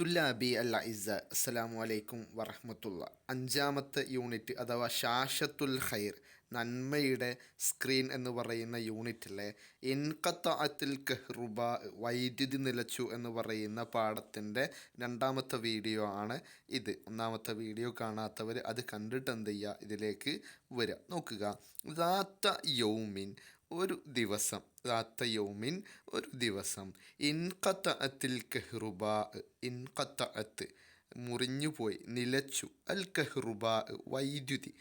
തുല്ലാബി അല്ല ഇസ അസ്സലാമു അലൈക്കും വറഹമത്തുള്ള. അഞ്ചാമത്തെ യൂണിറ്റ് അഥവാ ഷാഷത്തുൽ ഖൈർ നന്മയുടെ സ്ക്രീൻ എന്ന് പറയുന്ന യൂണിറ്റിലെ ഇൻകത്തഅത്തിൽ കെഹ്റുബ വൈദ്യുതി നിലച്ചു എന്ന് പറയുന്ന പാഠത്തിന്റെ രണ്ടാമത്തെ വീഡിയോ ആണ് ഇത്. ഒന്നാമത്തെ വീഡിയോ കാണാത്തവർ അത് കണ്ടിട്ട് എന്ത് ചെയ്യുക ഇതിലേക്ക് വരിക നോക്കുക. ദാത്ത യൗമിൻ ഒരു ദിവസം ദാത്ത യൗമിൻ ഒരു ദിവസം. ഇൻകത്ത അത്തിൽ കെഹ്റുബ ഇൻകത്ത അത്ത് മുറിഞ്ഞുപോയി നിലച്ചു. അൽ കെഹ്റുബ വൈദ്യുതി.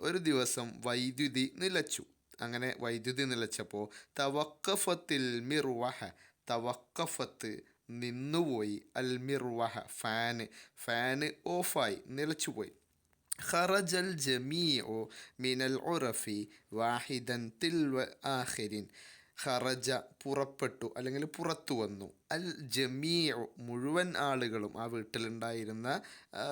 ഒരു ദിവസം വൈദ്യുതി നിലച്ചു. അങ്ങനെ വൈദ്യുതി നിലച്ചപ്പോൾ തവക്കഫത്തിൽ മിർവഹ തവക്കഫത്ത് നിന്നുപോയി. അൽ മിർവഹ ഫാന്. ഫാന് ഓഫായി നിലച്ചുപോയി. ഖറജൽ الجميع من العرف واحدا تلو آخرين خرج പുറപ്പെട്ടു അല്ലെങ്കിൽ പുറത്തു വന്നു അൽ ജമീഉ മുഴുവൻ ആളുകളും ആ വീട്ടിലുണ്ടായിരുന്ന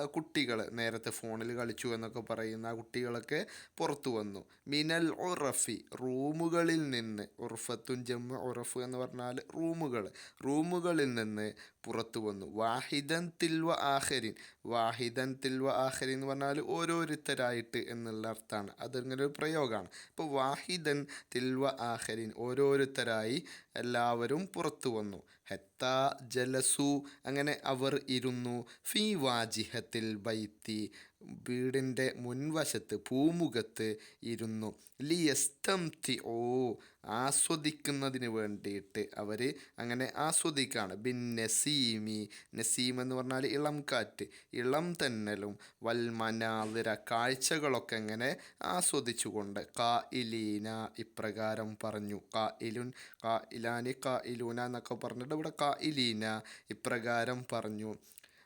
കുട്ടികൾ നേരത്തെ ഫോണിൽ കളിച്ചു എന്നൊക്കെ പറയുന്ന ആ കുട്ടികളൊക്കെ പുറത്തു വന്നു. മിനൽ ഉറഫി റൂമുകളിൽ നിന്ന് ഉറഫത്തുൻ ജമ്മ ഉറഫ് എന്ന് പറഞ്ഞാൽ റൂമുകൾ റൂമുകളിൽ നിന്ന് പുറത്തു വന്നു. വാഹിദൻ തിൽവ ആഹരിൻ വാഹിദൻ തിൽവ ആഹരിൻ എന്ന് പറഞ്ഞാൽ ഓരോരുത്തരായിട്ട് എന്നുള്ള അർത്ഥമാണ് അതിങ്ങനെ ഒരു പ്രയോഗമാണ് ഇപ്പോൾ വാഹിദൻ തിൽവ ആഹരിൻ ഓരോരുത്തരായി എല്ലാവരും പുറത്തു വന്നു. ഹെത്ത ജലസു. അങ്ങനെ അവർ ഇരുന്നു. ഫി വാജിഹത്തിൽ ബൈത്തി. വീടിന്റെ മുൻവശത്ത് പൂമുഖത്ത് ഇരുന്നു. ലിയസ്തം തി ഓ ആസ്വദിക്കുന്നതിന് വേണ്ടിയിട്ട് അവർ അങ്ങനെ ആസ്വദിക്കുകയാണ്. ബിൻ നസീമി. നസീം എന്ന് പറഞ്ഞാൽ ഇളം കാറ്റ്. ഇളം തന്നലും വൽമനാതിര കാഴ്ചകളൊക്കെ ഇങ്ങനെ ആസ്വദിച്ചുകൊണ്ട് കാ ഇലീന ഇപ്രകാരം പറഞ്ഞു. കാ ഇലുൻ കാ ഇലാനി കാ ഇലൂന എന്നൊക്കെ പറഞ്ഞിട്ട് ഇവിടെ കാ ഇലീന ഇപ്രകാരം പറഞ്ഞു.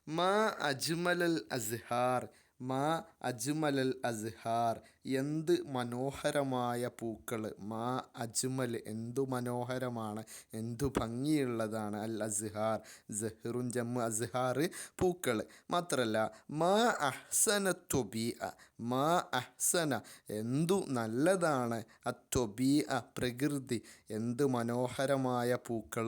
മാ അജ്മലൽ അസ്ഹാർ. മാ അജ്മലൽ അസ്ഹാർ. എന്ത് മനോഹരമായ പൂക്കൾ. മാ അജ്മൽ എന്തു മനോഹരമാണ്. എന്തു ഭംഗിയുള്ളതാണ് അൽ അസ്ഹാർ. ജഹ്റുൻ ജമ്മ അസ്ഹാർ പൂക്കൾ. മാത്രമല്ല മാ അഹ്സന തൊബി മാ അഹ്സന എന്തു നല്ലതാണ്. അ അത്തൊബി പ്രകൃതി. എന്ത് മനോഹരമായ പൂക്കൾ.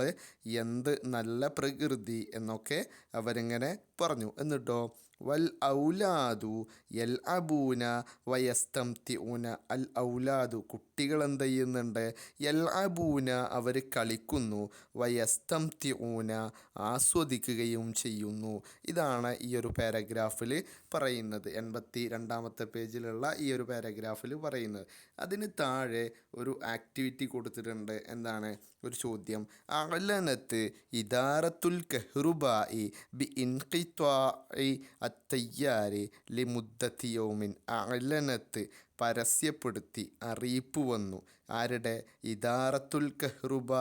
എന്ത് നല്ല പ്രകൃതി എന്നൊക്കെ അവരിങ്ങനെ പറഞ്ഞു. എന്നിട്ടോ? വൽ ഔലാദു യൽ അബൂന വയസ്തം ഊന അൽ ഔലാദു കുട്ടികൾ എന്ത് ചെയ്യുന്നുണ്ട്? യൽ അബൂന അവർ കളിക്കുന്നു. വയസ്തം ഊന ആസ്വദിക്കുകയും ചെയ്യുന്നു. ഇതാണ് ഈ ഒരു പാരഗ്രാഫിൽ പറയുന്നത്. എൺപത്തി രണ്ടാമത്തെ പേജിലുള്ള ഈ ഒരു പാരഗ്രാഫിൽ പറയുന്നത്. അതിന് താഴെ ഒരു ആക്ടിവിറ്റി കൊടുത്തിട്ടുണ്ട്. എന്താണ്? ഒരു ചോദ്യം. അലനത്ത് ഇദാറത്തുൽ കെഹ്റുബായി ബി ഇൻഖിത്വാഇ അത്തയ്യാരി ലി മുദ്ദത്തി യൗമിൻ. അലനത്ത് പരസ്യപ്പെടുത്തി അറിയിപ്പ് വന്നു. ആരുടെ? ഇദാറത്തുൽ കഹ്റുബ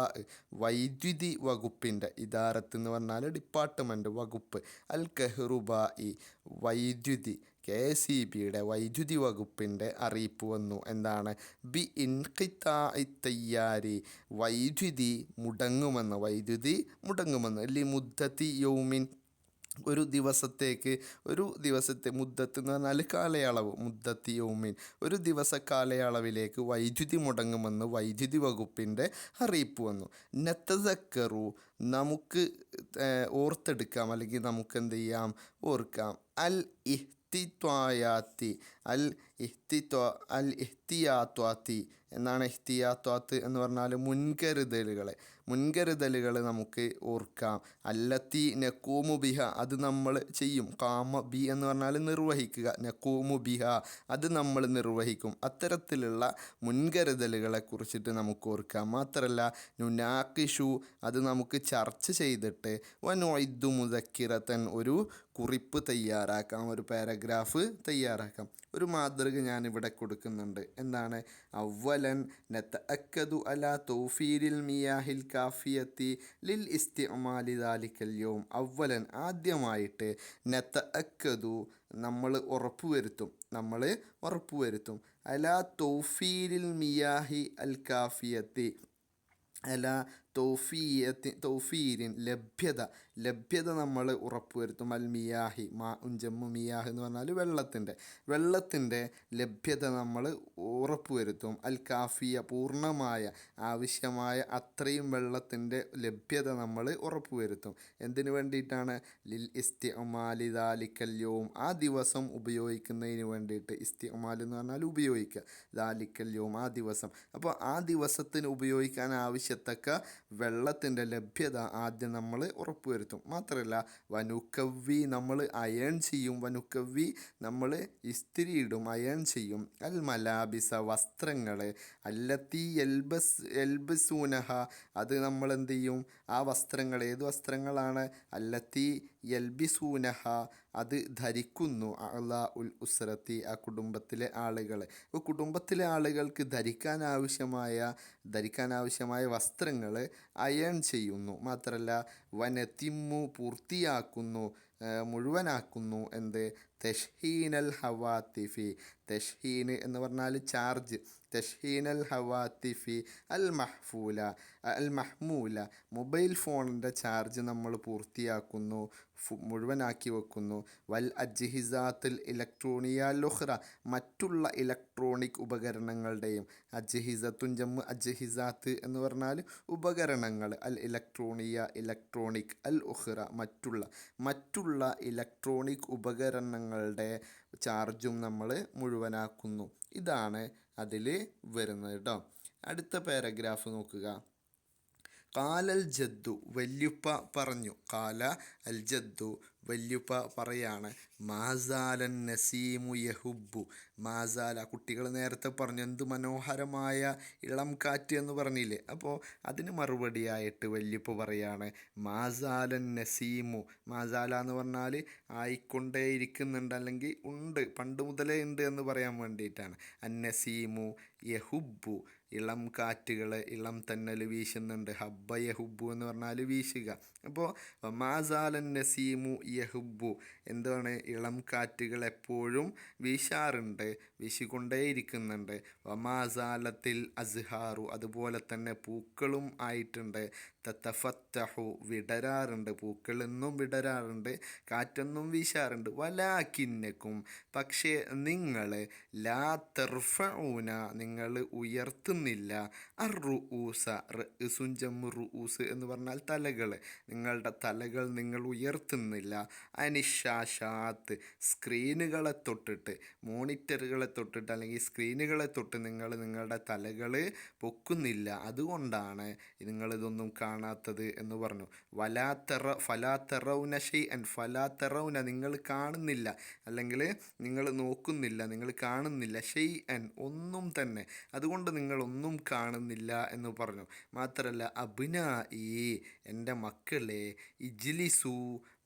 വൈദ്യുതി വകുപ്പിന്റെ ഇദാറത്ത് എന്ന് പറഞ്ഞാൽ ഡിപ്പാർട്ട്മെന്റ് വകുപ്പ്. അൽ കെഹ്റുബായി വൈദ്യുതി കെ സി ബിയുടെ വൈദ്യുതി വകുപ്പിന്റെ അറിയിപ്പ് വന്നു. എന്താണ്? ബി ഇൻഖിത്തായി തയ്യാരി. വൈദ്യുതി മുടങ്ങുമെന്ന്. വൈദ്യുതി മുടങ്ങുമെന്ന്. ലി മുദ്ദത്തി യൗമിൻ. ഒരു ദിവസത്തേക്ക് ഒരു ദിവസത്തെ മുദ്ദത്ത് എന്ന് പറഞ്ഞാൽ കാലയളവ്. മുദ്ദത്തി യൗമിൻ. ഒരു ദിവസ കാലയളവിലേക്ക് വൈദ്യുതി മുടങ്ങുമെന്ന് വൈദ്യുതി വകുപ്പിന്റെ അറിയിപ്പ് വന്നു. നെത്തസക്കറു നമുക്ക് ഓർത്തെടുക്കാം. അല്ലെങ്കിൽ നമുക്ക് എന്ത് ചെയ്യാം? ഓർക്കാം. അൽ ഇഹ്തിത്വായാത്തി അൽ ഇഹ്തിത്വ അൽ ഇഹ്തിയാത്വാത്തി എന്നാണ് ഇഹ്തിയാത്വാത്ത് എന്ന് പറഞ്ഞാൽ മുൻകരുതലുകളെ. മുൻകരുതലുകൾ നമുക്ക് ഓർക്കാം. അല്ലത്തി നക്കൂമു ബിഹ അത് നമ്മൾ ചെയ്യും. കാമ ബി എന്ന് പറഞ്ഞാൽ നിർവഹിക്കുക. നക്കൂമു ബിഹ അത് നമ്മൾ നിർവഹിക്കും. അത്തരത്തിലുള്ള മുൻകരുതലുകളെ കുറിച്ചിട്ട് നമുക്ക് ഓർക്കാം. മാത്രമല്ല നുനാക്കിഷു അത് നമുക്ക് ചർച്ച ചെയ്തിട്ട് വനൊയ്ദു മുതക്കിറത്തൻ ഒരു കുറിപ്പ് തയ്യാറാക്കാം. ഒരു പാരഗ്രാഫ് തയ്യാറാക്കാം. ഒരു മാതൃക ഞാൻ ഇവിടെ കൊടുക്കുന്നുണ്ട്. എന്താണ്? അവലൻ നത്തഅക്കദു അല തൗഫീരിൽ മിയാഹിൽ കാഫിയത്തി ലിൽ ഇസ്തിമാലി ദാലിക്കൽ യോം അവലൻ ആദ്യമായിട്ട് നത്തഅക്കദു നമ്മൾ ഉറപ്പുവരുത്തും. നമ്മൾ ഉറപ്പുവരുത്തും. അല തൗഫീരിൽ മിയാഹി അൽ കാഫിയത്തി അല തൗഫീയത്തി തൗഫീരിൻ ലഭ്യത ലഭ്യത നമ്മൾ ഉറപ്പുവരുത്തും. അൽ മിയാഹി മാ ഉഞ്ചമ്മു മിയാഹ് എന്ന് പറഞ്ഞാൽ വെള്ളത്തിന്റെ വെള്ളത്തിന്റെ ലഭ്യത നമ്മൾ ഉറപ്പുവരുത്തും. അൽ കാഫിയ പൂർണമായ ആവശ്യമായ അത്രയും വെള്ളത്തിന്റെ ലഭ്യത നമ്മൾ ഉറപ്പുവരുത്തും. എന്തിനു വേണ്ടിയിട്ടാണ്? ലിൽ ഇസ്തിഅമാലി ദാലിക്കല്യവും ആ ദിവസം ഉപയോഗിക്കുന്നതിന് വേണ്ടിയിട്ട് ഇസ്തിഅമാൽ എന്ന് പറഞ്ഞാൽ ഉപയോഗിക്കുക. ദാലിക്കല്യവും ആ ദിവസം. അപ്പോൾ ആ ദിവസത്തിന് ഉപയോഗിക്കാൻ ആവശ്യത്തക്ക വെള്ളത്തിന്റെ ലഭ്യത ആദ്യം നമ്മൾ ഉറപ്പുവരുത്തും. മാത്രമല്ല വനുക്കവ്വി നമ്മൾ അയൺ ചെയ്യും. വനുക്കവ്വി നമ്മൾ ഇസ്തിരി ഇടും അയൺ ചെയ്യും. അൽ മലാബിസ വസ്ത്രങ്ങൾ അല്ലത്തി എൽബസ് എൽബസൂനഹ. അത് നമ്മൾ എന്ത് ചെയ്യും? ആ വസ്ത്രങ്ങൾ ഏത് വസ്ത്രങ്ങളാണ്? അല്ലത്തി യൽബിസൂനഹ അത് ധരിക്കുന്നു അള്ള ഉൽ ഉസ്രത്തി ആ കുടുംബത്തിലെ ആളുകൾ അപ്പോൾ കുടുംബത്തിലെ ആളുകൾക്ക് ധരിക്കാൻ ആവശ്യമായ ധരിക്കാൻ ആവശ്യമായ വസ്ത്രങ്ങൾ അയൺ ചെയ്യുന്നു. മാത്രമല്ല വനത്തിമ്മു പൂർത്തിയാക്കുന്നു മുഴുവനാക്കുന്നു എന്ത്? തെഷ്ഹീനൽ ഹവാത്തിഫി. തെഷ്ഹീൻ എന്ന് പറഞ്ഞാൽ ചാർജ്. തെഷ്ഹീനൽ ഹവാത്തിഫി അൽ മഹ്ഫൂല അൽ മഹ്മൂല. മൊബൈൽ ഫോണിന്റെ ചാർജ് നമ്മൾ പൂർത്തിയാക്കുന്നു മുഴുവനാക്കി വെക്കുന്നു. വൽ അജ്ഹിസാത്തുൽ ഇലക്ട്രോണിയ ലുഹ്റ മറ്റുള്ള ഇലക്ട്രോണിക് ഉപകരണങ്ങളുടെയും അജ്ഹിസത്തുൻ ജമ്മ് അജ്ഹിസാത്ത് എന്ന് പറഞ്ഞാൽ ഉപകരണങ്ങൾ. അൽ ഇലക്ട്രോണിയ ഇലക്ട്രോണിക് അൽ ഉഹ്റ മറ്റുള്ള മറ്റുള്ള ഇലക്ട്രോണിക് ഉപകരണങ്ങളുടെ ചാർജും നമ്മൾ മുഴുവനാക്കുന്നു. ഇതാണ് അതിൽ വരുന്നത് കേട്ടോ അടുത്ത പാരഗ്രാഫ് നോക്കുക. കാലൽ ജദ്ദു വല്യുപ്പ പറഞ്ഞു. കാല അൽ ജദ്ദു വല്യുപ്പ പറയാണ്. മാസാലൻ നസീമു യഹുബു മാസാല കുട്ടികൾ നേരത്തെ പറഞ്ഞു എന്ത് മനോഹരമായ ഇളം കാറ്റ് എന്ന് പറഞ്ഞില്ലേ? അപ്പോൾ അതിന് മറുപടിയായിട്ട് വല്യുപ്പ പറയാണ് മാസാലൻ നസീമു. മാസാല എന്ന് പറഞ്ഞാൽ ആയിക്കൊണ്ടേ ഇരിക്കുന്നുണ്ട് അല്ലെങ്കിൽ ഉണ്ട്. പണ്ട് മുതലേ ഉണ്ട് എന്ന് പറയാൻ വേണ്ടിയിട്ടാണ്. അൻ നസീമു യഹുബു ഇളം കാറ്റുകൾ ഇളം തന്നൽ വീശുന്നുണ്ട്. ഹബ്ബ യഹുബു എന്ന് പറഞ്ഞാൽ വീശുക. അപ്പോൾ മാസാലൻ നസീമു യഹുബു എന്താണ് ഇളം കാറ്റുകൾ എപ്പോഴും വീശാറുണ്ട് വീശിക്കൊണ്ടേയിരിക്കുന്നുണ്ട്. വമാസാലത്തിൽ അസ്ഹാറു അതുപോലെ തന്നെ പൂക്കളും ആയിട്ടുണ്ട്. തത്തഫത്തഹു വിടരാറുണ്ട്. പൂക്കളെന്നും വിടരാറുണ്ട് കാറ്റൊന്നും വീശാറുണ്ട്. വലാക്കിന്നക്കും. പക്ഷേ നിങ്ങൾ ലാ തെർഫൂന നിങ്ങൾ ഉയർത്തുന്നില്ല. അർ റുഊസ റുസുഞ്ചം റുഊസ് എന്ന് പറഞ്ഞാൽ തലകൾ നിങ്ങളുടെ തലകൾ നിങ്ങൾ ഉയർത്തുന്നില്ല. അനിഷാഷാത്ത് സ്ക്രീനുകളെ തൊട്ടിട്ട് മോണിറ്ററുകളെ തൊട്ടിട്ട് അല്ലെങ്കിൽ സ്ക്രീനുകളെ തൊട്ട് നിങ്ങൾ നിങ്ങളുടെ തലകൾ പൊക്കുന്നില്ല. അതുകൊണ്ടാണ് നിങ്ങളിതൊന്നും കാണാത്തത് എന്ന് പറഞ്ഞു. വലാത്തറ ഫലാത്തറൗന ഷെയ് അൻ ഫലാത്തറൗന നിങ്ങൾ കാണുന്നില്ല. അല്ലെങ്കിൽ നിങ്ങൾ നോക്കുന്നില്ല നിങ്ങൾ കാണുന്നില്ല. ഷെയ് അൻ ഒന്നും തന്നെ. അതുകൊണ്ട് നിങ്ങൾ ഒന്നും കാണുന്നില്ല എന്ന് പറഞ്ഞു. മാത്രമല്ല ഈ എന്റെ മക്കളെ ഇജ്ലിസു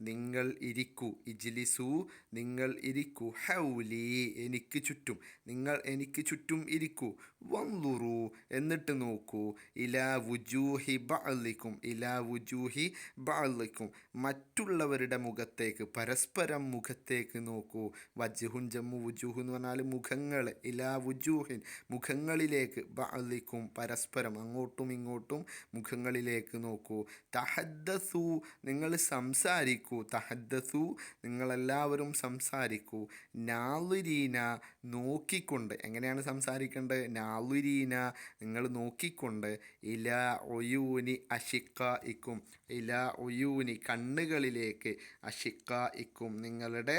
നിങ്ങൾ ഇരിക്കൂ ഇജ്ലിസു നിങ്ങൾ ഇരിക്കൂ ഹൗലി എനിക്ക് ചുറ്റും നിങ്ങൾ എനിക്ക് ചുറ്റും ഇരിക്കൂ വന്തുറു എന്നിട്ട് നോക്കൂ ഇലാ വുജൂഹി ബാലിക്കും ഇലാ വുജൂഹി ബാലിക്കും മറ്റുള്ളവരുടെ മുഖത്തേക്ക് പരസ്പരം മുഖത്തേക്ക് നോക്കൂ വജുഹുൻ ജമ്മു വുജൂഹു എന്ന് പറഞ്ഞാൽ മുഖങ്ങൾ ഇലാ വുജൂഹിൻ മുഖങ്ങളിലേക്ക് ബാലിക്കും പരസ്പരം അങ്ങോട്ടും ഇങ്ങോട്ടും മുഖങ്ങളിലേക്ക് നോക്കൂ തഹദ്ദസു നിങ്ങൾ സംസാരിക്കൂ തഹദ്ദസു നിങ്ങളെല്ലാവരും സംസാരിക്കൂ. നാളുരീന നോക്കിക്കൊണ്ട് എങ്ങനെയാണ് സംസാരിക്കേണ്ടത്? നാളുരീന നിങ്ങൾ നോക്കിക്കൊണ്ട് ഇല ഒയൂനി അഷിക്ക ഇക്കും ഇല ഒയൂനി കണ്ണുകളിലേക്ക് അഷിക്ക ഇക്കും നിങ്ങളുടെ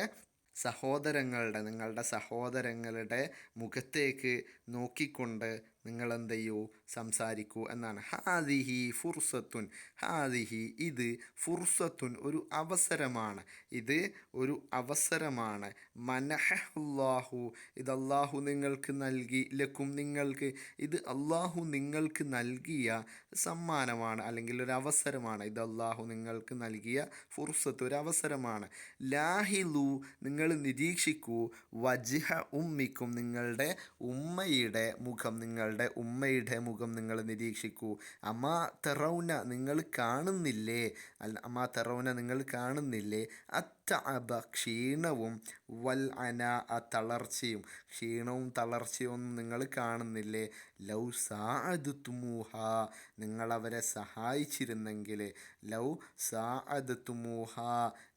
സഹോദരങ്ങളുടെ നിങ്ങളുടെ സഹോദരങ്ങളുടെ മുഖത്തേക്ക് നോക്കിക്കൊണ്ട് നിങ്ങൾ ചെയ്യൂ സംസാരിക്കൂ എന്നാണ്. ഹാദിഹി ഫുർസത്തുൻ. ഹാദിഹി ഇത് ഫുർസത്തുൻ ഒരു അവസരമാണ്. ഇത് ഒരു അവസരമാണ്. മനഹല്ലാഹു ഇത് അള്ളാഹു നിങ്ങൾക്ക് നൽകി ലക്കും നിങ്ങൾക്ക് ഇത് അള്ളാഹു നിങ്ങൾക്ക് നൽകിയ സമ്മാനമാണ് അല്ലെങ്കിൽ ഒരു അവസരമാണ് ഇത് അള്ളാഹു നിങ്ങൾക്ക് നൽകിയ ഫുർസത്ത് ഒരു അവസരമാണ് ലാഹിലു നിങ്ങൾ നിരീക്ഷിക്കൂ. വജിഹ ഉമ്മിക്കും നിങ്ങളുടെ ഉമ്മയുടെ മുഖം നിങ്ങളുടെ ഉമ്മയുടെ മുഖം നിങ്ങൾ നിരീക്ഷിക്കൂ. അമാ തെറൗന നിങ്ങൾ കാണുന്നില്ലേ? അല്ല അമാ തെറൗന നിങ്ങൾ കാണുന്നില്ലേ? അത്തഅബ ക്ഷീണവും വൽ അന തളർച്ചയും. ക്ഷീണവും തളർച്ചയും ഒന്നും നിങ്ങൾ കാണുന്നില്ലേ? ലൗ സാഅദുത്തുമൂഹ നിങ്ങൾ അവരെ സഹായിച്ചിരുന്നെങ്കിൽ ലൗ സാഅദുത്തുമൂഹ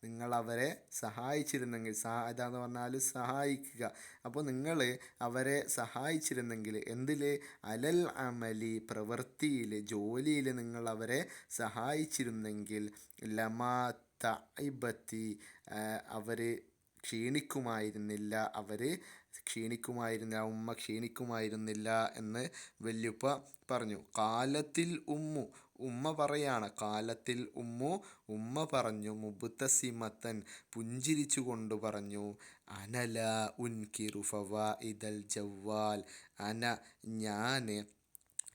നിങ്ങൾ അവരെ സഹായിച്ചിരുന്നെങ്കിൽ. സാഅദ എന്ന് പറഞ്ഞാൽ സഹായിക്കുക. അപ്പോൾ നിങ്ങൾ അവരെ സഹായിച്ചിരുന്നെങ്കിൽ എന്തിൽ അലൽ അമലി പ്രവൃത്തിയിൽ ജോലിയിൽ നിങ്ങളവരെ സഹായിച്ചിരുന്നെങ്കിൽ. ലമാ തൈബത്തി അവർ ക്ഷീണിക്കുമായിരുന്നില്ല അവർ ക്ഷീണിക്കുമായിരുന്നില്ല ഉമ്മ ക്ഷീണിക്കുമായിരുന്നില്ല എന്ന് വല്യുപ്പ പറഞ്ഞു. കാലത്തിൽ ഉമ്മു ഉമ്മ പറയാണ് കാലത്തിൽ ഉമ്മു ഉമ്മ പറഞ്ഞു മുബുത്തസിമത്തൻ പുഞ്ചിരിച്ചു കൊണ്ട് പറഞ്ഞു അനല ഉൻകിറു ഫവാ ഇതൽ ജവ്വാൽ അന ഞാൻ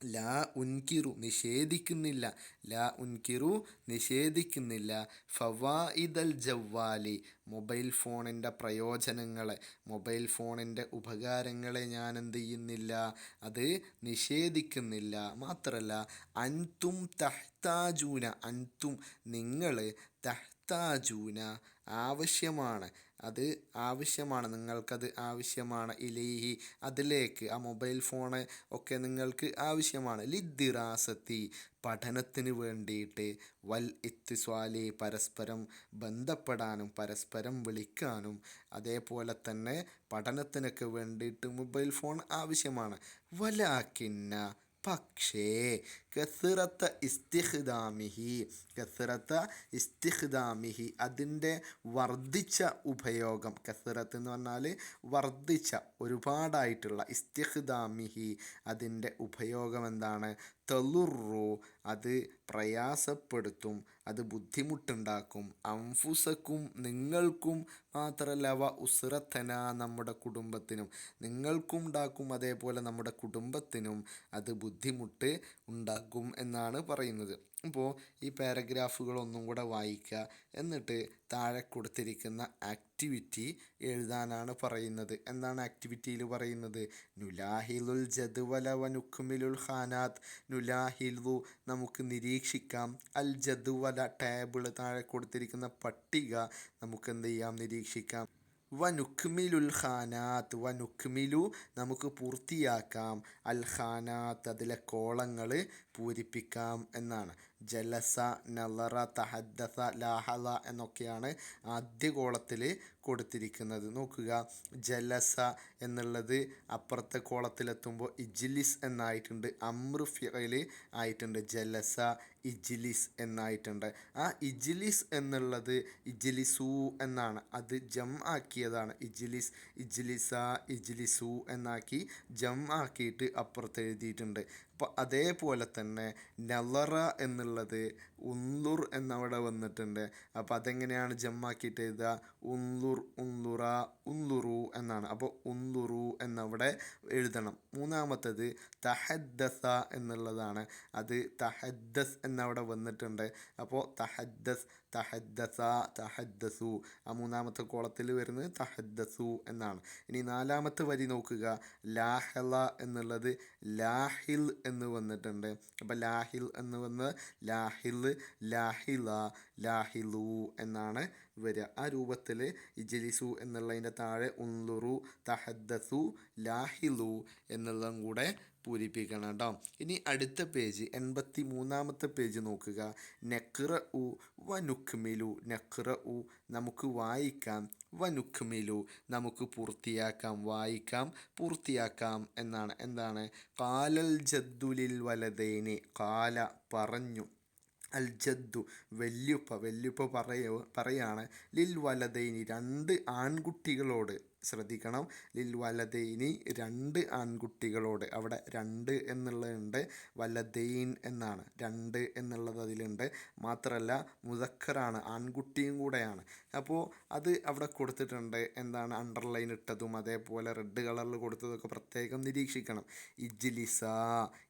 ലാ ഉൻകിറു നിഷേധിക്കുന്നില്ല. ലാ ഉൻകിറു നിഷേധിക്കുന്നില്ല. ഫവാഇദൽ ജവ്വാലി മൊബൈൽ ഫോണിന്റെ പ്രയോജനങ്ങളെ മൊബൈൽ ഫോണിന്റെ ഉപകാരങ്ങളെ ഞാൻ എന്ത് ചെയ്യുന്നില്ല? അത് നിഷേധിക്കുന്നില്ല. മാത്രമല്ല അൻതും തഹ്താജൂന അൻതും നിങ്ങൾ തഹ്താജൂന ആവശ്യമാണ്. അത് ആവശ്യമാണ് നിങ്ങൾക്കത് ആവശ്യമാണ്. ഇലേഹി അതിലേക്ക് ആ മൊബൈൽ ഫോണ് ഒക്കെ നിങ്ങൾക്ക് ആവശ്യമാണ്. ലിദ്ദിറാസത്തി പഠനത്തിന് വേണ്ടിയിട്ട് വൽ ഇത്തിസ്വാലി പരസ്പരം ബന്ധപ്പെടാനും പരസ്പരം വിളിക്കാനും അതേപോലെ തന്നെ പഠനത്തിനൊക്കെ വേണ്ടിയിട്ട് മൊബൈൽ ഫോൺ ആവശ്യമാണ്. വലാക്കിന്ന പക്ഷേ കസിറത്ത ഇസ്തിഖ്ദാമിഹി കസിറത്ത ഇസ്തിഖ്ദാമിഹി അതിന്റെ വർദ്ധിച്ച ഉപയോഗം കസിറത്ത് എന്ന് പറഞ്ഞാൽ വർദ്ധിച്ച ഒരുപാടായിട്ടുള്ള ഇസ്തിഖ്ദാമിഹി അതിന്റെ ഉപയോഗം എന്താണ്? തെളുറു അത് പ്രയാസപ്പെടുത്തും അത് ബുദ്ധിമുട്ടുണ്ടാക്കും. അംഫുസക്കും നിങ്ങൾക്കും മാത്രമല്ല വ ഉസ്രത്തന നമ്മുടെ കുടുംബത്തിനും. നിങ്ങൾക്കും ഉണ്ടാക്കും അതേപോലെ നമ്മുടെ കുടുംബത്തിനും അത് ബുദ്ധിമുട്ട് ഉണ്ടാക്കും. എന്നാണ് പറയുന്നത്. അപ്പോൾ ഈ പാരഗ്രാഫുകൾ ഒന്നും കൂടെ വായിക്കുക എന്നിട്ട് താഴെ കൊടുത്തിരിക്കുന്ന ആക്ടിവിറ്റി എഴുതാനാണ് പറയുന്നത്. എന്താണ് ആക്ടിവിറ്റിയിൽ പറയുന്നത്? നുലാഹിലുൽ ജദ്വല വ ഖാനാത്ത്. നുലാഹിലു നമുക്ക് നിരീക്ഷിക്കാം. അൽ ജദ്വല ടേബിൾ താഴെ കൊടുത്തിരിക്കുന്ന പട്ടിക നമുക്ക് എന്ത് ചെയ്യാം? നിരീക്ഷിക്കാം. വനുക്മിലുൽ നുക്മിലുൽ ഖാനാത്ത്. വനുക്മിലു നുക്മിലു നമുക്ക് പൂർത്തിയാക്കാം. അൽ ഖാനാത്ത് അതിലെ കോളങ്ങൾ പൂരിപ്പിക്കാം എന്നാണ്. ജലസ നലറ തഹദ്ദസ ലാഹല എന്നൊക്കെയാണ് ആദ്യ കോളത്തിൽ കൊടുത്തിരിക്കുന്നത്. നോക്കുക. ജലസ എന്നുള്ളത് അപ്പുറത്തെ കോളത്തിലെത്തുമ്പോൾ ഇജ്ലിസ് എന്നായിട്ടുണ്ട്. അമ്രു ആയിട്ടുണ്ട്. ജലസ ഇജ്ലിസ് എന്നായിട്ടുണ്ട്. ആ ഇജ്ലിസ് എന്നുള്ളത് ഇജ്ലിസു എന്നാണ്. അത് ജം ആക്കിയതാണ്. ഇജ്ലിസ് ഇജ്ലിസ ഇജ്ലിസു എന്നാക്കി ജം ആക്കിയിട്ട് അപ്പുറത്ത് എഴുതിയിട്ടുണ്ട് അപ്പോൾ അതേപോലെ തന്നെ നലറ എന്നുള്ളത് ഉന്തുർ എന്നവിടെ വന്നിട്ടുണ്ട്. അപ്പോൾ അതെങ്ങനെയാണ് ജമ്മാക്കിയിട്ട് എഴുതുക? ഉന്തുർ ഉന്തുറ ഉന്തുറു എന്നാണ്. അപ്പോൾ ഉന്തുറു എന്നവിടെ എഴുതണം. മൂന്നാമത്തത് തഹദ്ദസ എന്നുള്ളതാണ്. അത് തഹദ്ദസ് എന്നവിടെ വന്നിട്ടുണ്ട്. അപ്പോൾ തഹദ്ദസ് തഹദ്ദസ തഹദ്ദസു. ആ മൂന്നാമത്തെ കോളത്തിൽ വരുന്നത് തഹദ്ദസു എന്നാണ്. ഇനി നാലാമത്തെ വരി നോക്കുക. ലാഹല എന്നുള്ളത് ലാഹിൽ എന്ന് വന്നിട്ടുണ്ട്. അപ്പോൾ ലാഹിൽ എന്ന് വന്ന് ലാഹിൽ ലാഹില ലാഹിലു എന്നാണ് വരിക. ആ രൂപത്തിൽ ഇജലിസു എന്നുള്ളതിന്റെ താഴെ ഉന്തുറു തഹദ്ദസു ലാഹിലു എന്നുള്ളതും കൂടെ പൂരിപ്പിക്കണം കേട്ടോ. ഇനി അടുത്ത പേജ് എൺപത്തി മൂന്നാമത്തെ പേജ് നോക്കുക. നക്ര ഉ വ നക്ര ഉ നമുക്ക് വായിക്കാം. വ നുക്മിലു നമുക്ക് പൂർത്തിയാക്കാം വായിക്കാം പൂർത്തിയാക്കാം എന്നാണ്. എന്താണ്? കാലൽ ജദ്ദുലിൽ വലതേനെ കാല പറഞ്ഞു. അൽ ജദ്ദു വല്യുപ്പ വല്യുപ്പ പറയ പറയാണ് ലിൽ വലതൈനി രണ്ട് ആൺകുട്ടികളോട് ശ്രദ്ധിക്കണം. ലിൽ വലതൈനി രണ്ട് ആൺകുട്ടികളോട് അവിടെ രണ്ട് എന്നുള്ളതുണ്ട് വലതൈൻ എന്നാണ്. രണ്ട് എന്നുള്ളത് അതിലുണ്ട്. മാത്രമല്ല മുതക്കറാണ് ആൺകുട്ടിയും കൂടെയാണ്. അപ്പോൾ അത് അവിടെ കൊടുത്തിട്ടുണ്ട്. എന്താണ്? അണ്ടർലൈൻ ഇട്ടതും അതേപോലെ റെഡ് കളറിൽ കൊടുത്തതൊക്കെ പ്രത്യേകം നിരീക്ഷിക്കണം. ഇജ്ലിസ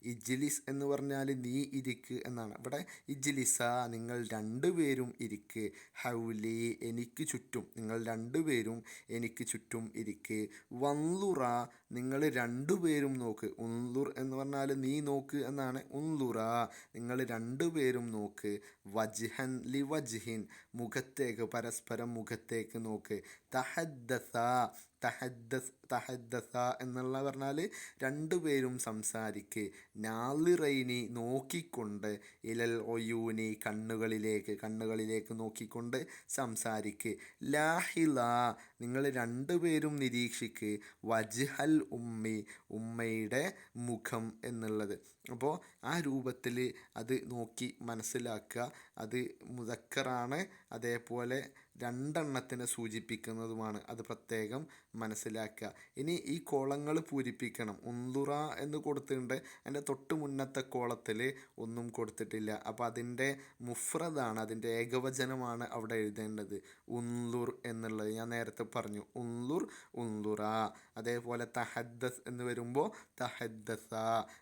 ഇജ്ലിസ് എന്ന് പറഞ്ഞാൽ നീ ഇരിക്ക് എന്നാണ്. ഇവിടെ ഇജ്ലിസ നിങ്ങൾ രണ്ടുപേരും ഇരിക്ക്. ഹൗലി എനിക്ക് ചുറ്റും. നിങ്ങൾ രണ്ടുപേരും എനിക്ക് ചുറ്റും രണ്ടുപേരും ഇരിക്ക്. വന്ലുറ നിങ്ങൾ രണ്ടുപേരും നോക്ക്. ഉൻലുർ എന്ന് പറഞ്ഞാൽ നീ നോക്ക് എന്നാണ് ഉൻലുറ നിങ്ങൾ രണ്ടുപേരും നോക്ക്. വജ്ഹൻ ലി വജ്ഹിൻ. മുഖത്തേക്ക് പരസ്പരം മുഖത്തേക്ക് നോക്ക്. തഹദ്ദസ തഹദ്ദസ് തഹദ്ദസ എന്നുള്ള പറഞ്ഞാൽ രണ്ടുപേരും സംസാരിക്ക്. നാളിറൈനി നോക്കിക്കൊണ്ട് ഇലൽ ഒയൂനി കണ്ണുകളിലേക്ക് കണ്ണുകളിലേക്ക് നോക്കിക്കൊണ്ട് സംസാരിക്ക്. ലാഹില നിങ്ങൾ രണ്ടുപേരും നിരീക്ഷിക്ക്. വജ്ഹൽ ഉമ്മി ഉമ്മയുടെ മുഖം എന്നുള്ളത്. അപ്പോൾ ആ രൂപത്തിൽ അത് നോക്കി മനസ്സിലാക്കുക. അത് മുതക്കറാണ് അതേപോലെ രണ്ടെണ്ണത്തിനെ സൂചിപ്പിക്കുന്നതുമാണ്. അത് പ്രത്യേകം മനസ്സിലാക്കുക. ഇനി ഈ കോളങ്ങൾ പൂരിപ്പിക്കണം. ഉന്തുറ എന്ന് കൊടുത്തിട്ടുണ്ട്. അതിന്റെ തൊട്ട് മുന്നത്തെ കോളത്തിൽ ഒന്നും കൊടുത്തിട്ടില്ല. അപ്പോൾ അതിന്റെ മുഫ്രദാണ് അതിന്റെ ഏകവചനമാണ് അവിടെ എഴുതേണ്ടത്. ഉന്തുർ എന്നുള്ളത്. ഞാൻ നേരത്തെ പറഞ്ഞു. ഉന്തുർ ഉന്തുറ. അതേപോലെ തഹദ്ദസ് എന്ന് വരുമ്പോൾ തഹദ്ദസ.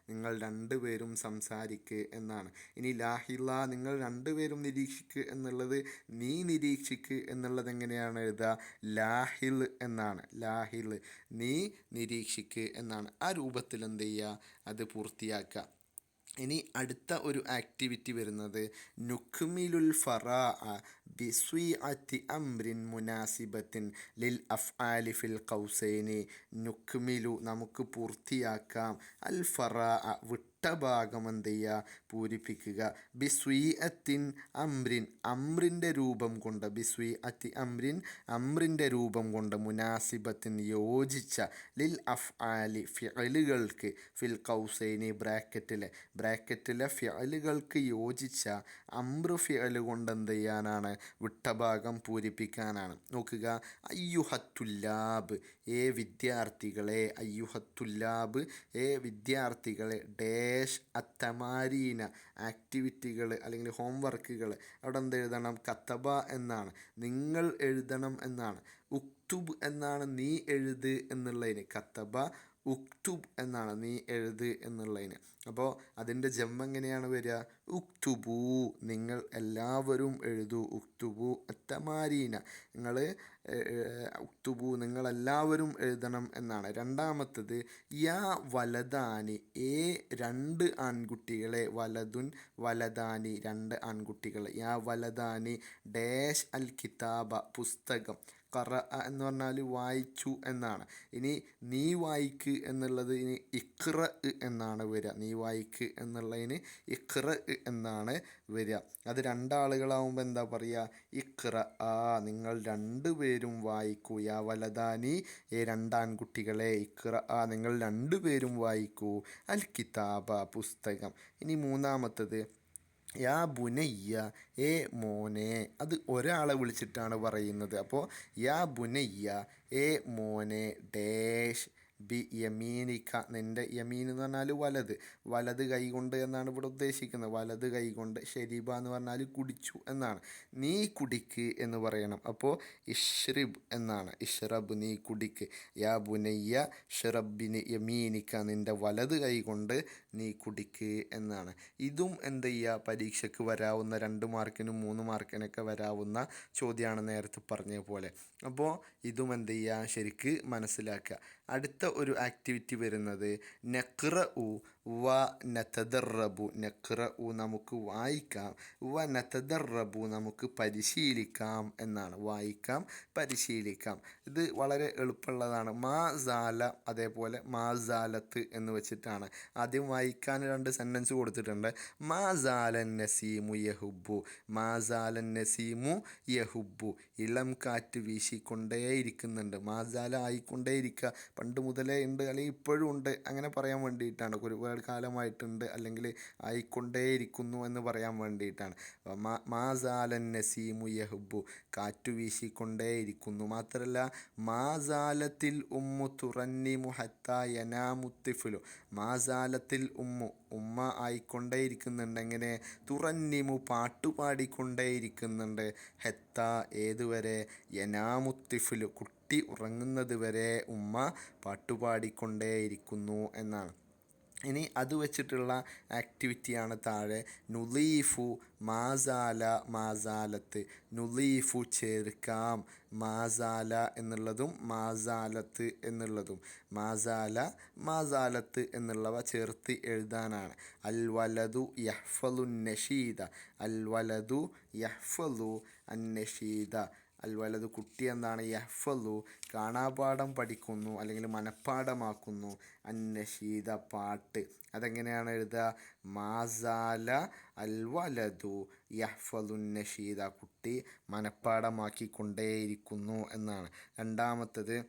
നിങ്ങൾ രണ്ടുപേരും സംസാരിക്കുക എന്നാണ്. ഇനി ലാഹില നിങ്ങൾ രണ്ടുപേരും നിരീക്ഷിക്കുക എന്നുള്ളത് നീ നിരീക്ഷിക്കുക എന്നുള്ളത് എങ്ങനെയാണ് എഴുതുക? ലാഹിൽ എന്നാണ്. ലാഹിൽ നീ നിരീക്ഷിക്ക് എന്നാണ്. ആ രൂപത്തിൽ എന്ത് ചെയ്യുക? അത് പൂർത്തിയാക്കുക. ഇനി അടുത്ത ഒരു ആക്ടിവിറ്റി വരുന്നത് നുഖ്മിലുൽ ഫറാ അതി അംറിൻ മുനാസിബത്തിൻ ലിൽ അഫ് ആലിഫിൽ കൗസൈനി നുഖ്മിലു നമുക്ക് പൂർത്തിയാക്കാം. അൽ ഫറാ വിട്ട ഭാഗം എന്ത് ചെയ്യുക പൂരിപ്പിക്കുക. ബിസ്വീഅത്തിൻ അമ്രിൻ അമ്രിന്റെ രൂപം കൊണ്ട് ബിസ്വീ അത്തി അമ്രിൻ അമ്രിന്റെ രൂപം കൊണ്ട് മുനാസിബത്തിൻ യോജിച്ച ലിൽ അഫ് ആലി ഫിഅലുകൾക്ക് ഫിൽ കൗസൈനി ബ്രാക്കറ്റിലെ ബ്രാക്കറ്റിലെ ഫിഅലുകൾക്ക് യോജിച്ച അമ്രു ഫിഅൽ കൊണ്ട് എന്ത് ചെയ്യാനാണ്? വിട്ടഭാഗം പൂരിപ്പിക്കാനാണ്. നോക്കുക. അയ്യുഹത്തുല്ലാബ് ഏ വിദ്യാർത്ഥികളെ അയ്യുഹത്തുല്ലാബ് ഏ വിദ്യാർത്ഥികളെ ഡേഷ് അത്തമാരീന ആക്ടിവിറ്റികൾ അല്ലെങ്കിൽ ഹോംവർക്കുകൾ അവിടെ എന്ത് എഴുതണം? കത്തബ എന്നാണ്. നിങ്ങൾ എഴുതണം എന്നാണ്. ഉക്തുബ് എന്നാണ് നീ എഴുത് എന്നുള്ളതിന്. കത്തബ ഉക്തുബ് എന്നാണ് നീ എഴുത് എന്നുള്ളതിന്. അപ്പോൾ അതിന്റെ ജമ്മ എങ്ങനെയാണ് വരിക? ഉക്തുബു. നിങ്ങൾ എല്ലാവരും എഴുതൂ. ഉക്തുബു അത്തമാരീന. നിങ്ങൾ ഉക്തുബു നിങ്ങളെല്ലാവരും എഴുതണം എന്നാണ്. രണ്ടാമത്തത് യാ വലദാനി ഏ രണ്ട് ആൺകുട്ടികളെ. വലതുൻ വലദാനി രണ്ട് ആൺകുട്ടികൾ യാ വലദാനി ഡാഷ് അൽ കിതാബ പുസ്തകം. കറ എന്ന് പറഞ്ഞാൽ വായിച്ചു എന്നാണ്. ഇനി നീ വായിക്ക് എന്നുള്ളത് ഇനി ഇക്ര എന്നാണ് വരിക. നീ വായിക്ക് എന്നുള്ളതിന് ഇക്ര എന്നാണ് വരിക. അത് രണ്ടാളുകളാവുമ്പോൾ എന്താ പറയുക ഇക്ര ആ നിങ്ങൾ രണ്ടുപേരും വായിക്കൂ. യാ വലദാനി ഏ രണ്ടാൺകുട്ടികളെ. ഇക്ര ആ നിങ്ങൾ രണ്ടുപേരും വായിക്കൂ. അൽ കിതാബ പുസ്തകം. ഇനി മൂന്നാമത്തത്. യാ ബുനയ്യ ഏ മോനെ അത് ഒരാളെ വിളിച്ചിട്ടാണ് പറയുന്നത്. അപ്പോൾ യാ ബുനയ്യ ഏ മോനെ ഡേഷ് ബി യമീനിക്ക നിന്റെ യമീൻ എന്ന് പറഞ്ഞാൽ വലത്. വലത് കൈ കൊണ്ട് എന്നാണ് ഇവിടെ ഉദ്ദേശിക്കുന്നത്. വലത് കൈ കൊണ്ട് ഷെരീബ എന്ന് പറഞ്ഞാൽ കുടിച്ചു എന്നാണ്. നീ കുടിക്ക് എന്ന് പറയണം. അപ്പോൾ ഇഷ്രിബ് എന്നാണ്. ഇഷ്റബ് നീ കുടിക്ക്. യാ ബുനയ്യ ഷറബിന് യമീനിക്ക നിന്റെ വലത് കൈ കൊണ്ട് നീ കുടിക്ക് എന്നാണ്. ഇതും എന്ത് ചെയ്യുക? പരീക്ഷയ്ക്ക് വരാവുന്ന രണ്ട് മാർക്കിനും മൂന്ന് മാർക്കിനൊക്കെ വരാവുന്ന ചോദ്യമാണ് നേരത്തെ പറഞ്ഞ പോലെ. അപ്പോൾ ഇതും എന്ത് ചെയ്യുക? ശരിക്ക് മനസ്സിലാക്കുക. അടുത്ത ഒരു ആക്ടിവിറ്റി വരുന്നത് നക്ര ഉ വ നതദറബു നക്ര ഉ നമുക്ക് വായിക്കാം. വ നതദറബു നമുക്ക് പരിശീലിക്കാം എന്നാണ്. വായിക്കാം പരിശീലിക്കാം. ഇത് വളരെ എളുപ്പമുള്ളതാണ്. മാ സാല അതേപോലെ മാ സാലത്ത് എന്ന് വെച്ചിട്ടാണ്. ആദ്യം വായിക്കാൻ രണ്ട് സെന്റൻസ് കൊടുത്തിട്ടുണ്ട്. മാ സാലൻ നസീമു യഹുബു മാ സാലൻ നസീമു യഹുബു ഇളം കാറ്റ് വീശിക്കൊണ്ടേയിരിക്കുന്നുണ്ട്. മാ സാല ആയിക്കൊണ്ടേയിരിക്കുക പണ്ട് മുതലേ ഉണ്ട് അല്ലെങ്കിൽ ഇപ്പോഴും ഉണ്ട്. അങ്ങനെ പറയാൻ വേണ്ടിയിട്ടാണ്. ഒരുപാട് കാലമായിട്ടുണ്ട്. അല്ലെങ്കിൽ ആയിക്കൊണ്ടേയിരിക്കുന്നു എന്ന് പറയാൻ വേണ്ടിയിട്ടാണ്. മാസാലൻ നസീമു യഹബു കാറ്റു വീശിക്കൊണ്ടേയിരിക്കുന്നു. മാത്രമല്ല മാസാലത്തിൽ ഉമ്മു തുറന്നി മുഹത്ത യനാമുത്തിഫിലു. മാസാലത്തിൽ ഉമ്മു ഉമ്മ ആയിക്കൊണ്ടേയിരിക്കുന്നുണ്ട് എങ്ങനെ തുറന്നിമു പാട്ടുപാടിക്കൊണ്ടേയിരിക്കുന്നുണ്ട്. ഹെത്ത ഏതുവരെ? യനാമുത്തിഫുലു കുട്ടി ഉറങ്ങുന്നത് വരെ ഉമ്മ പാട്ടുപാടിക്കൊണ്ടേയിരിക്കുന്നു എന്നാണ്. ഇനി അത് വെച്ചിട്ടുള്ള ആക്ടിവിറ്റിയാണ് താഴെ. നുലീഫു മാസാല മാസാലത്ത്. നുലീഫു ചേർക്കാം. മാസാല എന്നുള്ളതും മാസാലത്ത് എന്നുള്ളതും. മാസാല മാസാലത്ത് എന്നുള്ളവ ചേർത്ത് എഴുതാനാണ്. അൽ വലതു യഹ്ഫലു നഷീദ. അൽ വലതു യഹ്ഫലു അന്നഷീദ. വലതു കുട്ടി എന്താണ് യഹ്ഫലു കാണാപാഠം പഠിക്കുന്നു അല്ലെങ്കിൽ മനഃപ്പാഠമാക്കുന്നു അന്നഷീത പാട്ട്. അതെങ്ങനെയാണ് എഴുതുക? മാസാല അൽവലതു യഹ്ഫലുന്നഷീത കുട്ടി മനഃപ്പാഠമാക്കിക്കൊണ്ടേയിരിക്കുന്നു എന്നാണ്. രണ്ടാമത്തത്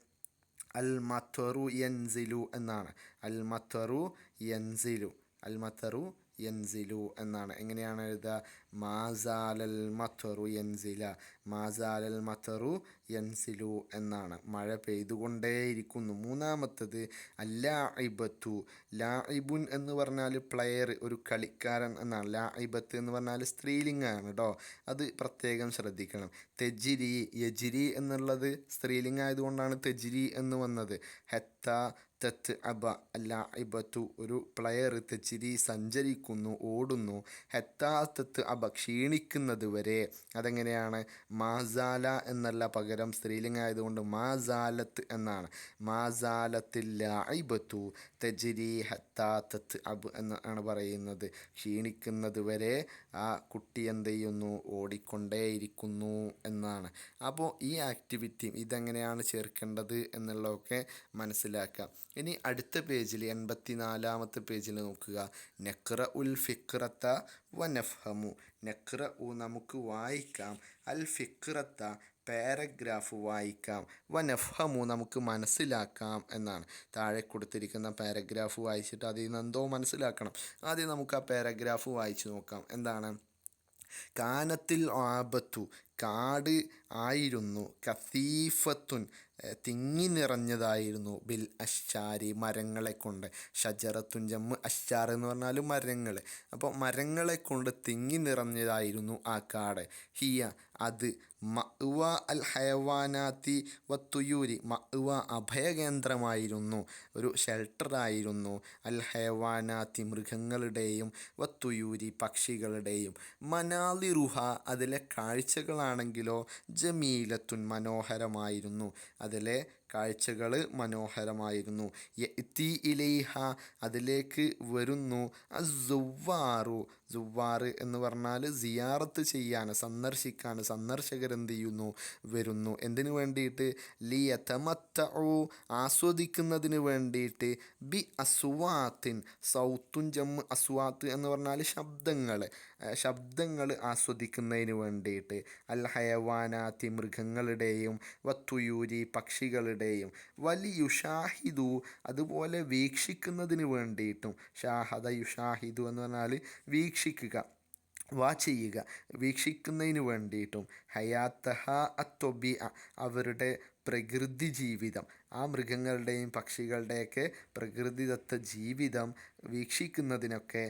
അൽ മത്തറു യൻസിലു എന്നാണ്. അൽ മത്തറു യൻസിലു. അൽ മത്തറു യൻസിലു എന്നാണ്. എങ്ങനെയാണ് എഴുതുക? മാസാലൽ മത്തറു യൻസില. മാസാലൽ മത്തറു യൻസിലു എന്നാണ്. മഴ പെയ്തുകൊണ്ടേയിരിക്കുന്നു. മൂന്നാമത്തത് ലാഇബത്തു ലാഇബുൻ എന്ന് പറഞ്ഞാൽ പ്ലെയർ ഒരു കളിക്കാരൻ എന്നാണ്. ലാഇബത്ത് എന്ന് പറഞ്ഞാൽ സ്ത്രീലിംഗമാണ് കേട്ടോ അത് പ്രത്യേകം ശ്രദ്ധിക്കണം. തെജിരി യജിരി എന്നുള്ളത് സ്ത്രീലിംഗമായതുകൊണ്ടാണ് തെജിരി എന്ന് വന്നത്. ഹെത്ത തെത്ത് അബ ലാഇബത്തു ഒരു പ്ലെയർ തെച്ചിരി സഞ്ചരിക്കുന്നു ഓടുന്നു. ഹെത്താ തത്ത് അബ ക്ഷീണിക്കുന്നത് വരെ. അതെങ്ങനെയാണ്? മാസാല എന്നല്ല പകരം സ്ത്രീലിംഗായതുകൊണ്ട് മാസാലത്ത് എന്നാണ്. മാസാലത്തില്ല ലാഇബത്തു തെജിരി ഹെത്താ തത്ത് അബ് എന്നാണ് പറയുന്നത്. ക്ഷീണിക്കുന്നത് വരെ ആ കുട്ടി എന്ത് ചെയ്യുന്നു? ഓടിക്കൊണ്ടേയിരിക്കുന്നു എന്നാണ്. അപ്പോൾ ഈ ആക്ടിവിറ്റി ഇതെങ്ങനെയാണ് ചേർക്കേണ്ടത് എന്നുള്ളതൊക്കെ മനസ്സിലാക്കാം ഇനി അടുത്ത പേജിൽ എൺപത്തി നാലാമത്തെ പേജിൽ നോക്കുക. നക്ര ഉൽ ഫിക്രത്ത വ നഫ്ഹമു നക്ര ഉ നമുക്ക് വായിക്കാം. അൽ ഫിക്രത്ത പാരഗ്രാഫ് വായിക്കാം. വ നഫ്ഹമു നമുക്ക് മനസ്സിലാക്കാം എന്നാണ്. താഴെ കൊടുത്തിരിക്കുന്ന പാരഗ്രാഫ് വായിച്ചിട്ട് അതിൽ നിന്ന് എന്തോ മനസ്സിലാക്കണം. ആദ്യം നമുക്ക് ആ പാരഗ്രാഫ് വായിച്ചു നോക്കാം. എന്താണ്? കാനത്തിൽ ആപത്തു കാട് ആയിരുന്നു. കസീഫത്തുൻ. തിങ്ങി നിറഞ്ഞതായിരുന്നു ബിൽ അശ്ശാരി മരങ്ങളെ കൊണ്ട്. ഷജറത്തുൻ ജമ്മ് അശ്ശാർ എന്ന് പറഞ്ഞാൽ മരങ്ങൾ അപ്പോൾ മരങ്ങളെ കൊണ്ട് തിങ്ങി നിറഞ്ഞതായിരുന്നു ആ കാട്. ഹിയ അത് മഅ്വ അൽ ഹയവാനാത്തി വത്തുയൂരി. മഅ്വ അഭയകേന്ദ്രമായിരുന്നു. ഒരു ഷെൽട്ടറായിരുന്നു. അൽ ഹയവാനാത്തി മൃഗങ്ങളുടെയും വത്തുയൂരി പക്ഷികളുടെയും. മനാലിറുഹ അതിലെ കാഴ്ചകളാണെങ്കിലോ ജമീലത്തുൻ മനോഹരമായിരുന്നു. അതിലെ കാഴ്ചകൾ മനോഹരമായിരുന്നു. യത്തി ഇലൈഹ അതിലേക്ക് വരുന്നു. അസുവാറു സുവാറ് എന്ന് പറഞ്ഞാൽ സിയാറത്ത് ചെയ്യാൻ സന്ദർശിക്കാൻ സന്ദർശകർ എന്ത് ചെയ്യുന്നു? വരുന്നു. എന്തിനു വേണ്ടിയിട്ട്? ലിയതമത്തഉ ആസ്വദിക്കുന്നതിന് വേണ്ടിയിട്ട്. ബി അസുവാത്തിൻ സൗത്തുൻ ജമ്മ് അസുവാത്ത് എന്ന് പറഞ്ഞാൽ ശബ്ദങ്ങൾ ശബ്ദങ്ങൾ ആസ്വദിക്കുന്നതിന് വേണ്ടിയിട്ട്. അൽ ഹയവാനാത്തി മൃഗങ്ങളുടെയും വത്തുയൂരി പക്ഷികളുടെയും വലിയുഷാഹിദു അതുപോലെ വീക്ഷിക്കുന്നതിന് വേണ്ടിയിട്ടും. ഷാഹദ യുഷാഹിദു എന്ന് പറഞ്ഞാൽ വീക്ഷിക്കുക വാ ചെയ്യുക വീക്ഷിക്കുന്നതിന് വേണ്ടിയിട്ടും. ഹയാത്തഹ അത്തൊബി അവരുടെ പ്രകൃതി ജീവിതം. ആ മൃഗങ്ങളുടെയും പക്ഷികളുടെയൊക്കെ പ്രകൃതിദത്ത ജീവിതം വീക്ഷിക്കുന്നതിനൊക്കെ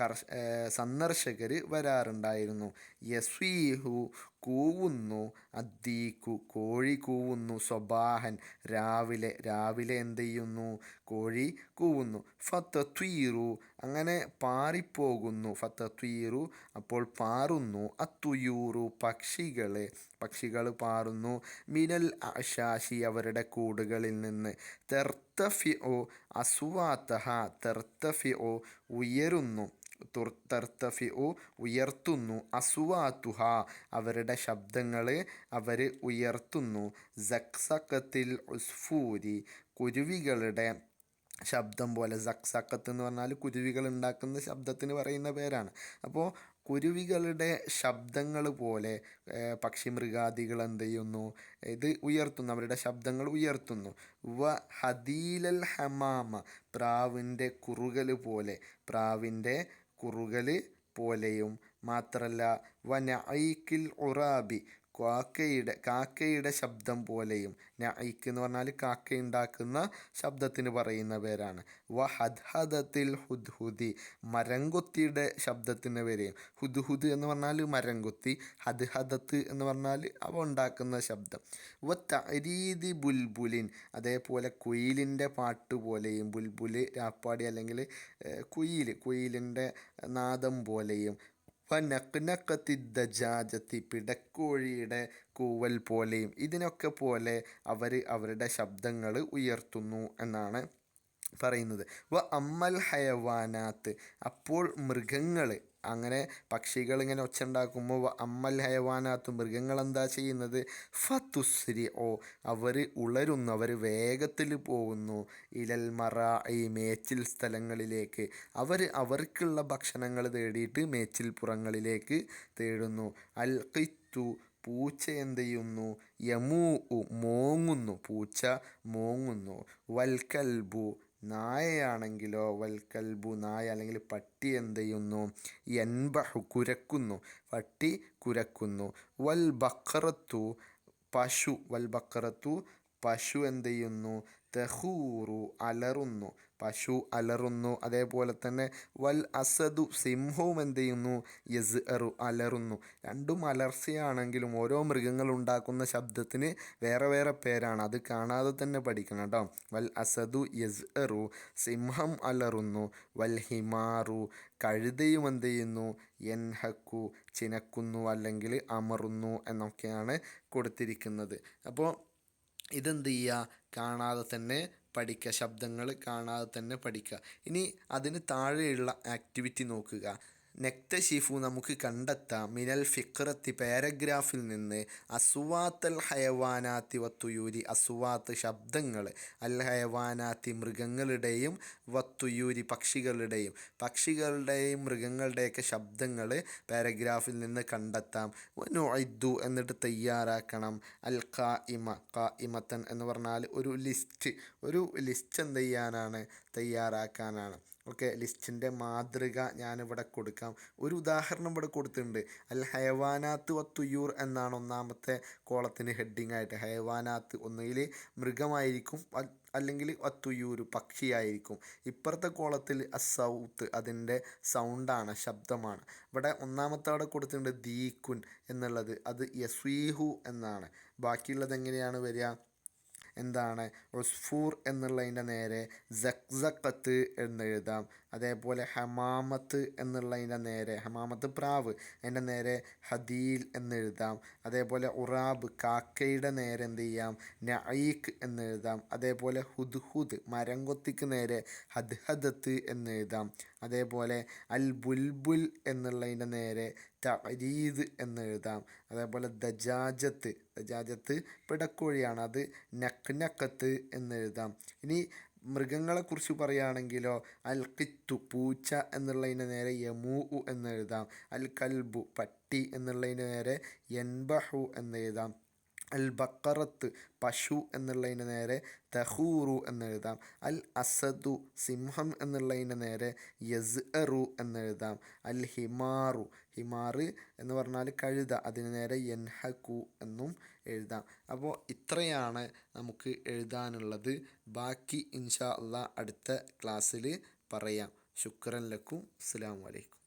കർഷ സന്ദർശകർ വരാറുണ്ടായിരുന്നു. യസ്വീഹു കൂവുന്നു അദ്ദീക്കു കോഴി കൂവുന്നു സ്വബാഹൻ രാവിലെ രാവിലെ എന്ത് ചെയ്യുന്നു കോഴി കൂവുന്നു. ഫത്തീറു അങ്ങനെ പാറിപ്പോകുന്നു. ഫത്തീറു അപ്പോൾ പാറുന്നു. അത്തുയൂറു പക്ഷികളെ പക്ഷികൾ പാറുന്നു. മിനൽ ആശാശി അവരുടെ കൂടുകളിൽ നിന്ന്. തെർത്തഫി ഒ അസുവാത്തഹ തെർത്തഫി ഒ ഉയരുന്നു. തെർത്തഫി ഒ ഉയർത്തുന്നു. അസുവാത്തുഹ അവരുടെ ശബ്ദങ്ങൾ അവർ ഉയർത്തുന്നു. സക്സക്കത്തിൽ ഉസ്ഫൂരി കുരുവികളുടെ ശബ്ദം പോലെ. സക്സക്കത്ത് എന്ന് പറഞ്ഞാൽ കുരുവികൾ ഉണ്ടാക്കുന്ന ശബ്ദത്തിന് പറയുന്ന പേരാണ്. അപ്പോൾ കുരുവികളുടെ ശബ്ദങ്ങൾ പോലെ പക്ഷി മൃഗാദികൾ എന്ത് ചെയ്യുന്നു? ഇത് ഉയർത്തുന്നു. അവരുടെ ശബ്ദങ്ങൾ ഉയർത്തുന്നു. വ ഹദീലൽ ഹമാമ പ്രാവിന്റെ കുറുകൽ പോലെ. പ്രാവിന്റെ കുറുകൽ പോലെയും. മാത്രല്ല വന ഐക്കിൽ ഉറാബി കാക്കയുടെ കാക്കയുടെ ശബ്ദം പോലെയും നൈക്ക് എന്ന് പറഞ്ഞാൽ കാക്ക ഉണ്ടാക്കുന്ന ശബ്ദത്തിന് പറയുന്ന പേരാണ്. വ ഹദ്ഹദത്തിൽ ഹുദ്ഹുദി മരംകൊത്തിയുടെ ശബ്ദത്തിന് പേരെയും. ഹുദ്ഹുദ് എന്ന് പറഞ്ഞാൽ മരംകൊത്തി ഹദ്ഹദത്ത് എന്ന് പറഞ്ഞാൽ അവ ഉണ്ടാക്കുന്ന ശബ്ദം. വ തരീതി ബുൽബുലിൻ അതേപോലെ കുയിലിന്റെ പാട്ട് പോലെയും ബുൽബുൽ രാപ്പാടി അല്ലെങ്കിൽ കുയിൽ കുയിലിന്റെ നാദം പോലെയും നക്നക്കത്തി ദജാജത്തി പിടക്കോഴിയുടെ കൂവൽ പോലെയും ഇതിനൊക്കെ പോലെ അവർ അവരുടെ ശബ്ദങ്ങൾ ഉയർത്തുന്നു എന്നാണ് പറയുന്നത്. വ അമ്മൽ ഹയവാനാത്ത് അപ്പോൾ മൃഗങ്ങൾ അങ്ങനെ പക്ഷികൾ ഇങ്ങനെ ഒച്ച ഉണ്ടാക്കുമ്പോൾ അമ്മൽ ഹയവാനാത്ത് മൃഗങ്ങൾ എന്താ ചെയ്യുന്നത്? ഫത്തുസ്രി ഓ അവർ ഉളരുന്നു. അവർ വേഗത്തിൽ പോകുന്നു. ഇലൽ മറ ഈ മേച്ചിൽ സ്ഥലങ്ങളിലേക്ക്. അവർ അവർക്കുള്ള ഭക്ഷണങ്ങൾ തേടിയിട്ട് മേച്ചിൽ പുറങ്ങളിലേക്ക് തേടുന്നു. അൽ കിത്തു പൂച്ച എന്ത് ചെയ്യുന്നു? യമൂ മോങ്ങുന്നു. പൂച്ച മോങ്ങുന്നു. വൽക്കൽബു നായയാണെങ്കിലോ വൽക്കൽബു നായ അല്ലെങ്കിൽ പട്ടി എന്ത് ചെയ്യുന്നു? എൻബഹു കുരക്കുന്നു. പട്ടി കുരക്കുന്നു. വൽ ബക്കറത്തു പശു വൽ ബക്കറത്തു പശു എന്ത് ചെയ്യുന്നു? തെഹൂറു അലറുന്നു. പശു അലറുന്നു. അതേപോലെ തന്നെ വൽ അസദു സിംഹവും എന്ത് ചെയ്യുന്നു? യസ് എറു അലറുന്നു. രണ്ടും അലർച്ചയാണെങ്കിലും ഓരോ മൃഗങ്ങൾ ഉണ്ടാക്കുന്ന ശബ്ദത്തിന് വേറെ വേറെ പേരാണ്. അത് കാണാതെ തന്നെ പഠിക്കണം കേട്ടോ. വൽ അസദു യസ് എറു സിംഹം അലറുന്നു. വൽ ഹിമാറു കഴുതയും എന്ത് ചെയ്യുന്നു? എൻഹക്കു ചിനക്കുന്നു അല്ലെങ്കിൽ അമറുന്നു എന്നൊക്കെയാണ് കൊടുത്തിരിക്കുന്നത്. അപ്പോൾ ഇതെന്ത് ചെയ്യുക കാണാതെ തന്നെ പഠിക്കുക ശബ്ദങ്ങൾ കാണാതെ തന്നെ പഠിക്കുക ഇനി അതിന് താഴെയുള്ള ആക്ടിവിറ്റി നോക്കുക. നെക്തഷിഫു നമുക്ക് കണ്ടെത്താം. മിനൽ ഫിക്രത്തി പാരഗ്രാഫിൽ നിന്ന് അസുവാത്തൽ ഹയവാനാത്തി വത്തുയൂരി അസുവാത്ത് ശബ്ദങ്ങൾ അൽ ഹയവാനാത്തി മൃഗങ്ങളുടെയും വത്തുയൂരി പക്ഷികളുടെയും പക്ഷികളുടെയും മൃഗങ്ങളുടെയൊക്കെ ശബ്ദങ്ങൾ പാരഗ്രാഫിൽ നിന്ന് കണ്ടെത്താം. നൊയ്ദു എന്നിട്ട് തയ്യാറാക്കണം. അൽ ഖാ ഇമ ഖാ ഇമത്തൻ എന്ന് പറഞ്ഞാൽ ഒരു ലിസ്റ്റ് ഒരു ലിസ്റ്റ് എന്ത് ചെയ്യാനാണ്? തയ്യാറാക്കാനാണ്. ഓക്കെ ലിസ്റ്റിന്റെ മാതൃക ഞാനിവിടെ കൊടുക്കാം. ഒരു ഉദാഹരണം ഇവിടെ കൊടുത്തിട്ടുണ്ട്. അൽ ഹയവാനാത്ത് വത്തുയൂർ എന്നാണ് ഒന്നാമത്തെ കോളത്തിന് ഹെഡിങ് ആയിട്ട്. ഹയവാനാത്ത് ഒന്നുകിൽ മൃഗമായിരിക്കും അല്ലെങ്കിൽ വത്തുയൂർ പക്ഷിയായിരിക്കും. ഇപ്പുറത്തെ കോളത്തിൽ അസൗത്ത് അതിന്റെ സൗണ്ടാണ് ശബ്ദമാണ്. ഇവിടെ ഒന്നാമത്തെ അവിടെ കൊടുത്തിട്ടുണ്ട് ദീക്കുൻ എന്നുള്ളത്. അത് യസ്വീഹു എന്നാണ്. ബാക്കിയുള്ളത് എങ്ങനെയാണ് വരിക? എന്താണ്? ഉസ്ഫൂർ എന്നുള്ളതിന്റെ നേരെ സക്സക്കത്ത് എന്നെഴുതാം അതേപോലെ ഹമാമത്ത് എന്നുള്ളതിന്റെ നേരെ ഹമാമത്ത് പ്രാവ് അതിന്റെ നേരെ ഹദീൽ എന്നെഴുതാം അതേപോലെ ഉറാബ് കാക്കയുടെ നേരെ എന്ത് ചെയ്യാം? നഈക്ക് എന്നെഴുതാം അതേപോലെ ഹുദ്ഹുദ് മരംകൊത്തിക്ക് നേരെ ഹദ്ഹദത്ത് എന്നെഴുതാം അതേപോലെ അൽ ബുൽബുൽ എന്നുള്ളതിന്റെ നേരെ തരീദ് എന്നെഴുതാം അതേപോലെ ദജാജത്ത് ദജാജത്ത് പിടക്കോഴിയാണ് അത് നക്നക്കത്ത് എന്നെഴുതാം ഇനി മൃഗങ്ങളെക്കുറിച്ച് പറയുകയാണെങ്കിലോ അൽ കിത്തു പൂച്ച എന്നുള്ളതിന് നേരെ യമൂ എന്നെഴുതാം അൽ കൽബു പട്ടി എന്നുള്ളതിന് നേരെ എൻബഹു എന്നെഴുതാം അൽ ബക്കറത്ത് പശു എന്നുള്ളതിന് നേരെ തഹൂറു എന്നെഴുതാം അൽ അസദു സിംഹം എന്നുള്ളതിന് നേരെ യസ് എറു എന്നെഴുതാം അൽ ഹിമാറു ഹിമാറ് എന്ന് പറഞ്ഞാൽ കഴുത അതിന് നേരെ യൻഹക്കു എന്നും എഴുതാം. അപ്പോൾ ഇത്രയാണ് നമുക്ക് എഴുതാനുള്ളത്. ബാക്കി ഇൻഷാ അള്ളാ അടുത്ത ക്ലാസ്സിൽ പറയാം. ശുക്രൻ ലക്കും. അസ്സാം വലൈക്കും